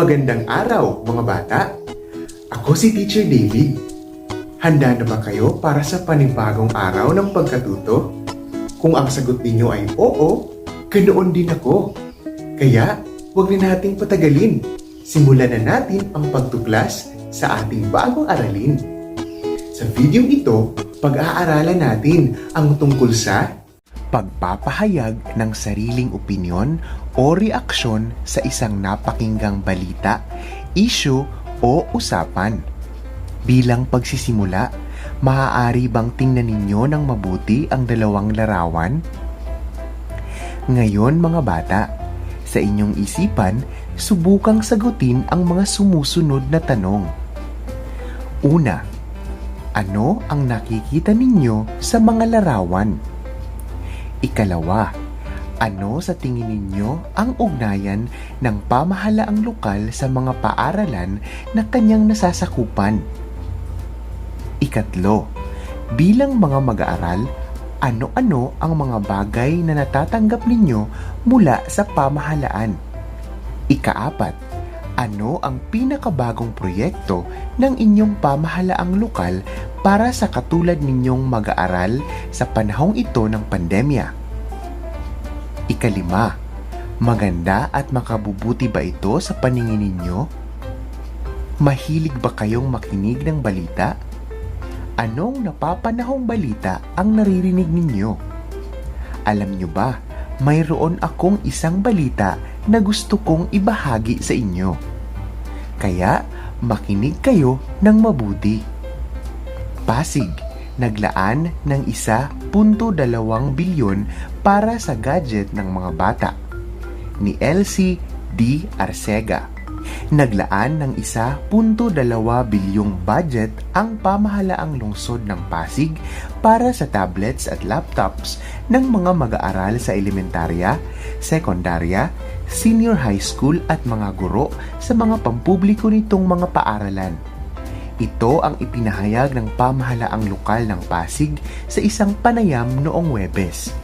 Magandang araw mga bata! Ako si Teacher David. Handa na ba kayo para sa panibagong araw ng pagkatuto? Kung ang sagot ninyo ay oo, ganoon din ako. Kaya, huwag na nating patagalin. Simulan na natin ang pagtuklas sa ating bagong aralin. Sa video ito, pag-aaralan natin ang tungkol sa pagpapahayag ng sariling opinyon o reaksyon sa isang napakinggang balita, issue o usapan. Bilang pagsisimula, maaari bang tingnan ninyo ng mabuti ang dalawang larawan? Ngayon mga bata, sa inyong isipan, subukang sagutin ang mga sumusunod na tanong. Una, ano ang nakikita ninyo sa mga larawan? Ikalawa, ano sa tingin ninyo ang ugnayan ng pamahalaang lokal sa mga paaralan na kanyang nasasakupan? Ikatlo, bilang mga mag-aaral, ano-ano ang mga bagay na natatanggap ninyo mula sa pamahalaan? Ikaapat, ano ang pinakabagong proyekto ng inyong pamahalaang lokal para sa katulad ninyong mag-aaral sa panahong ito ng pandemya? Ikalima, maganda at makabubuti ba ito sa paningin ninyo? Mahilig ba kayong makinig ng balita? Anong napapanahong balita ang naririnig ninyo? Alam nyo ba, mayroon akong isang balita na gusto kong ibahagi sa inyo. Kaya, makinig kayo ng mabuti. Pasig, naglaan ng 1.2 bilyon para sa gadget ng mga bata. Ni Elsie D. Arcega. Naglaan ng 1.2 bilyong budget ang pamahalaang lungsod ng Pasig para sa tablets at laptops ng mga mag-aaral sa elementarya, sekundarya, senior high school at mga guro sa mga pampubliko nitong mga paaralan. Ito ang ipinahayag ng pamahalaang lokal ng Pasig sa isang panayam noong Webes.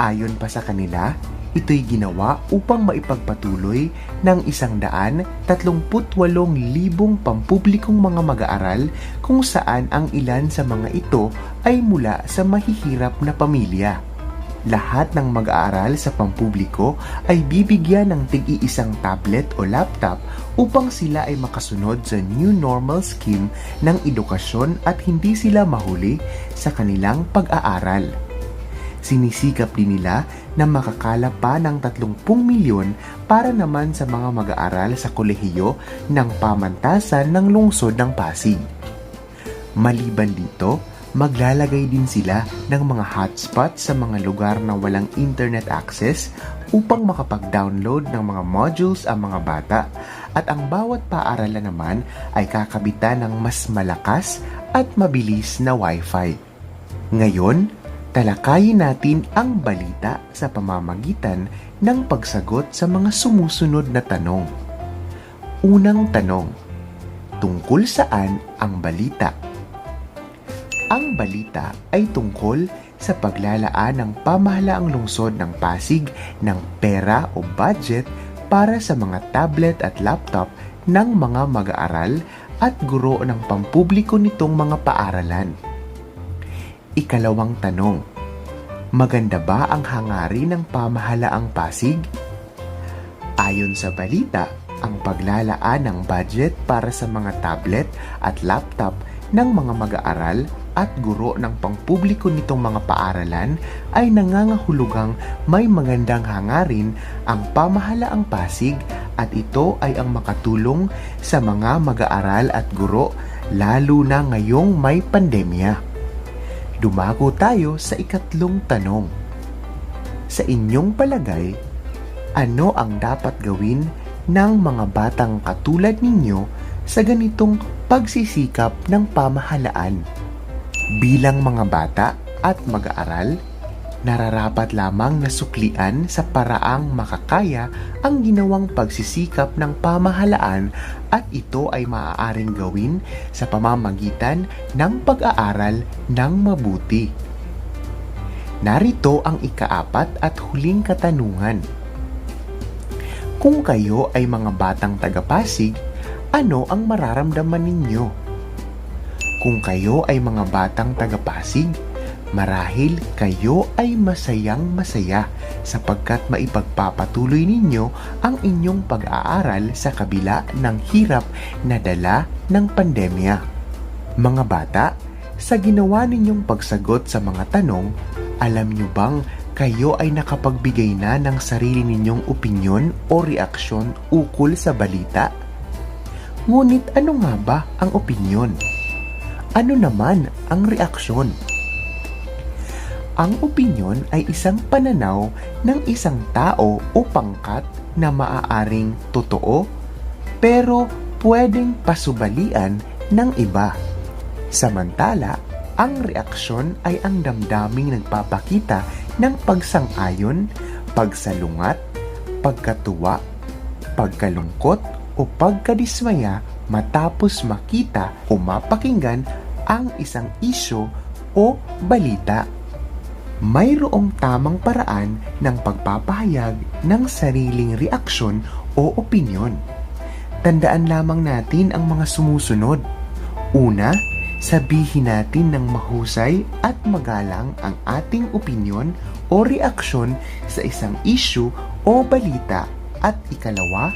Ayon pa sa kanila, ito'y ginawa upang maipagpatuloy ng isang daan 38,000 pampublikong mga mag-aaral kung saan ang ilan sa mga ito ay mula sa mahihirap na pamilya. Lahat ng mag-aaral sa pampubliko ay bibigyan ng tig-iisang tablet o laptop upang sila ay makasunod sa New Normal Scheme ng edukasyon at hindi sila mahuli sa kanilang pag-aaral sinisikap din nila na makakala pa ng 30 milyon para naman sa mga mag-aaral sa kolehiyo ng pamantasan ng lungsod ng Pasig. Maliban dito, maglalagay din sila ng mga hotspot sa mga lugar na walang internet access upang makapag-download ng mga modules ang mga bata at ang bawat paaralan naman ay kakabitan ng mas malakas at mabilis na wifi. Ngayon, talakayin natin ang balita sa pamamagitan ng pagsagot sa mga sumusunod na tanong. Unang tanong, tungkol saan ang balita? Ang balita ay tungkol sa paglalaan ng pamahalaang lungsod ng Pasig ng pera o budget para sa mga tablet at laptop ng mga mag-aaral at guro ng pampubliko nitong mga paaralan. Ikalawang tanong, maganda ba ang hangarin ng pamahalaang Pasig? Ayon sa balita, ang paglalaan ng budget para sa mga tablet at laptop ng mga mag-aaral at guro ng pangpubliko nitong mga paaralan ay nangangahulugang may magandang hangarin ang pamahalaang Pasig at ito ay ang makatulong sa mga mag-aaral at guro lalo na ngayong may pandemya. Dumako tayo sa ikatlong tanong. Sa inyong palagay, ano ang dapat gawin ng mga batang katulad ninyo sa ganitong pagsisikap ng pamahalaan? Bilang mga bata at mag-aaral, nararapat lamang na suklian sa paraang makakaya ang ginawang pagsisikap ng pamahalaan at ito ay maaaring gawin sa pamamagitan ng pag-aaral ng mabuti. Narito ang ikaapat at huling katanungan. Kung kayo ay mga batang taga-Pasig, ano ang mararamdaman ninyo? Kung kayo ay mga batang taga-Pasig, marahil kayo ay masayang masaya sapagkat maipagpapatuloy ninyo ang inyong pag-aaral sa kabila ng hirap na dala ng pandemya. Mga bata, sa ginawa ninyong pagsagot sa mga tanong, alam nyo bang kayo ay nakapagbigay na ng sarili ninyong opinyon o reaksyon ukol sa balita? Ngunit ano nga ba ang opinyon? Ano naman ang reaksyon? Ang opinyon ay isang pananaw ng isang tao o pangkat na maaaring totoo pero pwedeng pasubalian ng iba. Samantala, ang reaksyon ay ang damdaming nagpapakita ng pagsang-ayon, pagsalungat, pagkatuwa, pagkalungkot o pagkadismaya matapos makita o mapakinggan ang isang isyo o balita. Mayroong tamang paraan ng pagpapahayag ng sariling reaksyon o opinyon. Tandaan lamang natin ang mga sumusunod. Una, sabihin natin ng mahusay at magalang ang ating opinyon o reaksyon sa isang issue o balita. At ikalawa,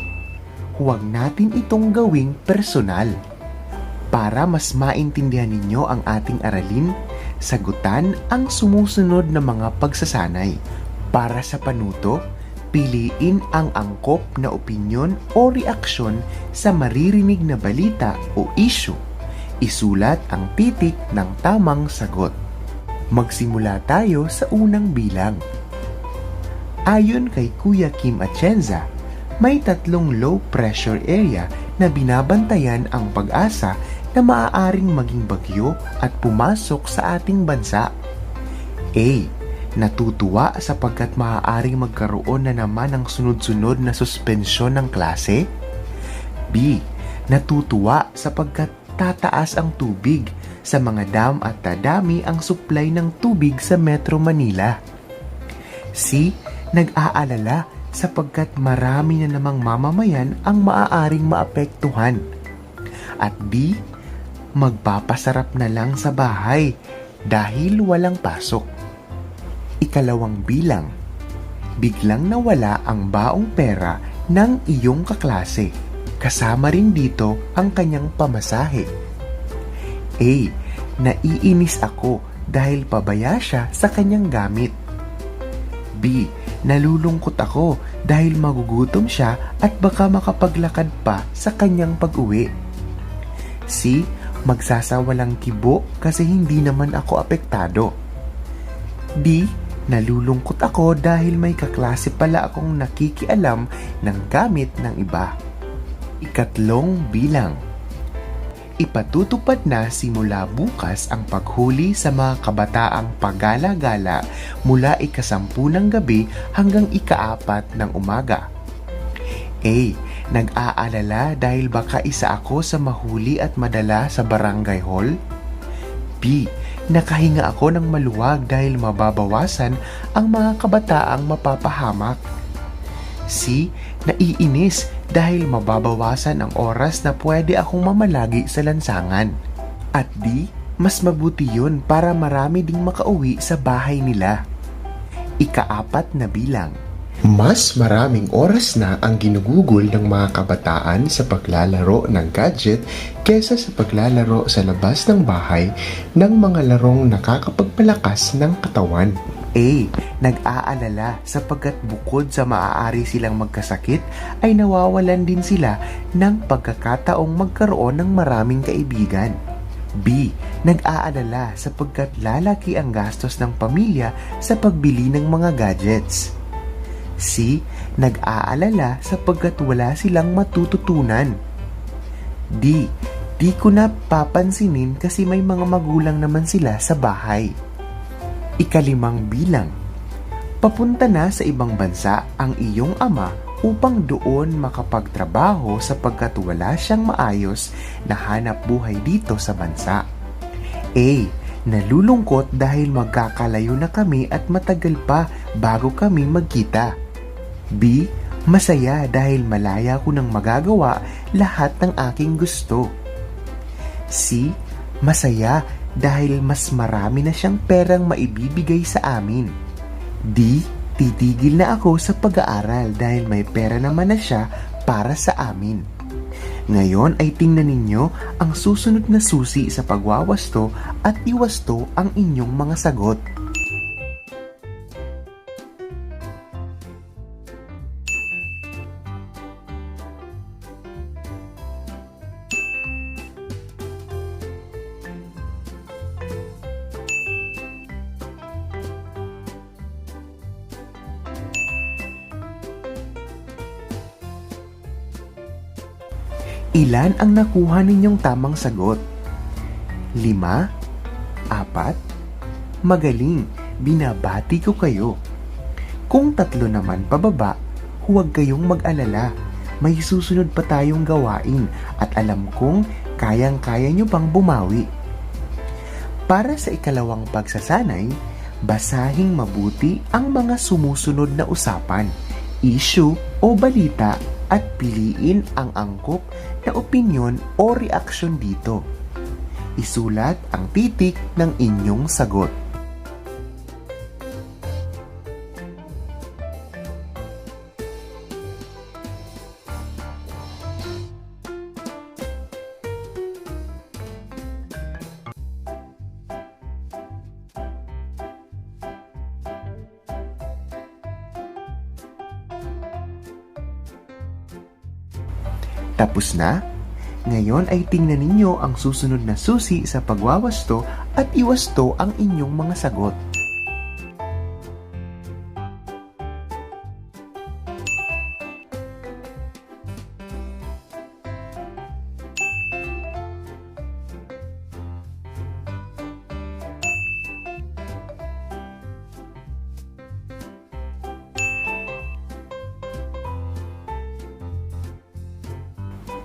huwag natin itong gawing personal. Para mas maintindihan ninyo ang ating aralin, sagutan ang sumusunod na mga pagsasanay. Para sa panuto, piliin ang angkop na opinyon o reaksyon sa maririnig na balita o issue. Isulat ang titik ng tamang sagot. Magsimula tayo sa unang bilang. Ayon kay Kuya Kim Atienza, may tatlong low pressure area na binabantayan ang pag-asa na maaaring maging bagyo at pumasok sa ating bansa. A. Natutuwa sapagkat maaaring magkaroon na naman ng sunod-sunod na suspensyon ng klase? B. Natutuwa sapagkat tataas ang tubig sa mga dam at dadami ang supply ng tubig sa Metro Manila. C. Nag-aalala sapagkat marami na namang mamamayan ang maaaring maapektuhan. At B magpapasarap na lang sa bahay dahil walang pasok. Ikalawang bilang, biglang nawala ang baong pera ng iyong kaklase. Kasama rin dito ang kanyang pamasahe. A. Naiinis ako dahil pabaya siya sa kanyang gamit. B. Nalulungkot ako dahil magugutom siya at baka makapaglakad pa sa kanyang pag-uwi. C magsasawalang kibo kasi hindi naman ako apektado. D. Nalulungkot ako dahil may kaklase pala akong nakikialam ng gamit ng iba. Ikatlong bilang Ipatutupad na simula bukas ang paghuli sa mga kabataang pagala-gala mula ikasampu ng gabi hanggang ikaapat ng umaga. A. Nag-aalala dahil baka isa ako sa mahuli at madala sa barangay hall? B. Nakahinga ako ng maluwag dahil mababawasan ang mga kabataang mapapahamak. C. Naiinis dahil mababawasan ang oras na pwede akong mamalagi sa lansangan. At D. Mas mabuti yun para marami ding makauwi sa bahay nila. Ikaapat na bilang mas maraming oras na ang ginugugol ng mga kabataan sa paglalaro ng gadget kesa sa paglalaro sa labas ng bahay ng mga larong nakakapagpalakas ng katawan. A. Nag-aalala sapagkat bukod sa maaari silang magkasakit ay nawawalan din sila ng pagkakataong magkaroon ng maraming kaibigan. B. Nag-aalala sapagkat lalaki ang gastos ng pamilya sa pagbili ng mga gadgets. C. Nag-aalala sapagkat wala silang matututunan. D. Di ko na papansinin kasi may mga magulang naman sila sa bahay. Ikalimang bilang. Papunta na sa ibang bansa ang iyong ama upang doon makapagtrabaho sapagkat wala siyang maayos na hanap buhay dito sa bansa. A. Nalulungkot dahil magkakalayo na kami at matagal pa bago kami magkita. B. Masaya dahil malaya ko nang magagawa lahat ng aking gusto. C. Masaya dahil mas marami na siyang perang maibibigay sa amin. D. Titigil na ako sa pag-aaral dahil may pera naman na siya para sa amin. Ngayon ay tingnan ninyo ang susunod na susi sa pagwawasto at iwasto ang inyong mga sagot. Ilan ang nakuha ninyong tamang sagot? Lima? Apat? Magaling, binabati ko kayo. Kung tatlo naman pababa, huwag kayong mag-alala. May susunod pa tayong gawain at alam kong kayang-kaya nyo pang bumawi. Para sa ikalawang pagsasanay, basahing mabuti ang mga sumusunod na usapan, issue o balita at piliin ang angkop na opinyon o reaksyon dito. Isulat ang titik ng inyong sagot. Tapos na? Ngayon ay tingnan ninyo ang susunod na susi sa pagwawasto at iwasto ang inyong mga sagot.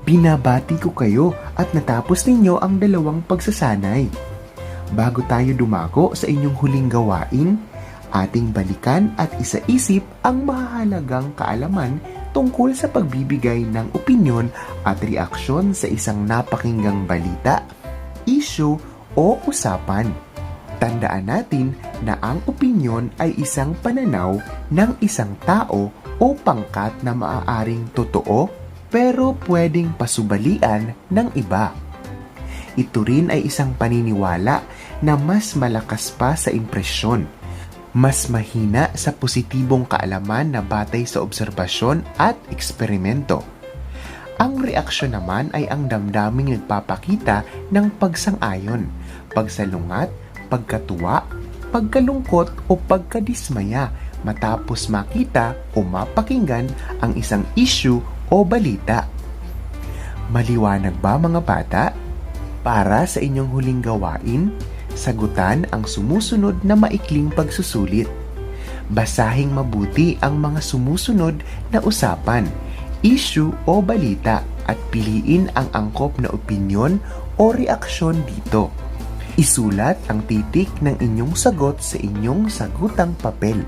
Binabati ko kayo at natapos ninyo ang dalawang pagsasanay. Bago tayo dumako sa inyong huling gawain, ating balikan at isaisip ang mahalagang kaalaman tungkol sa pagbibigay ng opinyon at reaksyon sa isang napakinggang balita, issue o usapan. Tandaan natin na ang opinyon ay isang pananaw ng isang tao o pangkat na maaaring totoo pero pwedeng pasubalian ng iba. Ito rin ay isang paniniwala na mas malakas pa sa impresyon, mas mahina sa positibong kaalaman na batay sa obserbasyon at eksperimento. Ang reaksyon naman ay ang damdaming nagpapakita ng pagsang-ayon, pagsalungat, pagkatuwa, pagkalungkot o pagkadismaya matapos makita o mapakinggan ang isang issue o balita. Maliwanag ba mga bata? Para sa inyong huling gawain, sagutan ang sumusunod na maikling pagsusulit. Basahing mabuti ang mga sumusunod na usapan, issue o balita at piliin ang angkop na opinyon o reaksyon dito. Isulat ang titik ng inyong sagot sa inyong sagutang papel.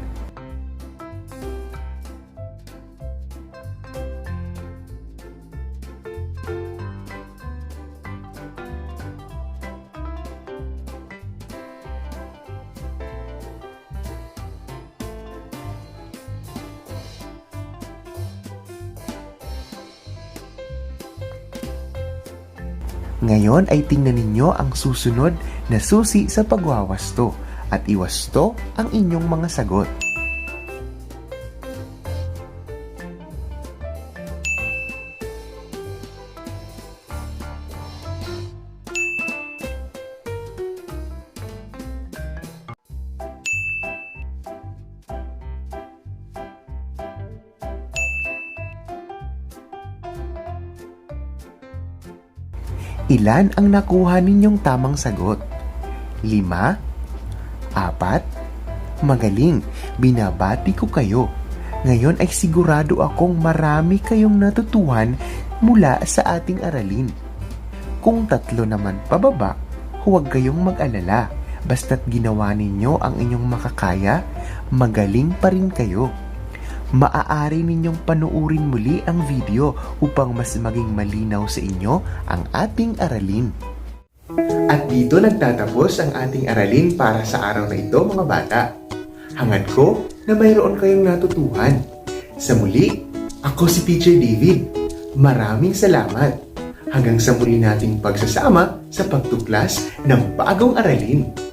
Ngayon ay tingnan ninyo ang susunod na susi sa pagwawasto at iwasto ang inyong mga sagot. Ilan ang nakuha ninyong tamang sagot? Lima? Apat? Magaling, binabati ko kayo. Ngayon ay sigurado akong marami kayong natutuhan mula sa ating aralin. Kung tatlo naman pababa, huwag kayong mag-alala. Basta't ginawa ninyo ang inyong makakaya, magaling pa rin kayo. Maaari ninyong panuurin muli ang video upang mas maging malinaw sa inyo ang ating aralin. At dito nagtatapos ang ating aralin para sa araw na ito mga bata. Hangad ko na mayroon kayong natutuhan. Sa muli, ako si Teacher David. Maraming salamat. Hanggang sa muli nating pagsasama sa pagtuklas ng bagong aralin.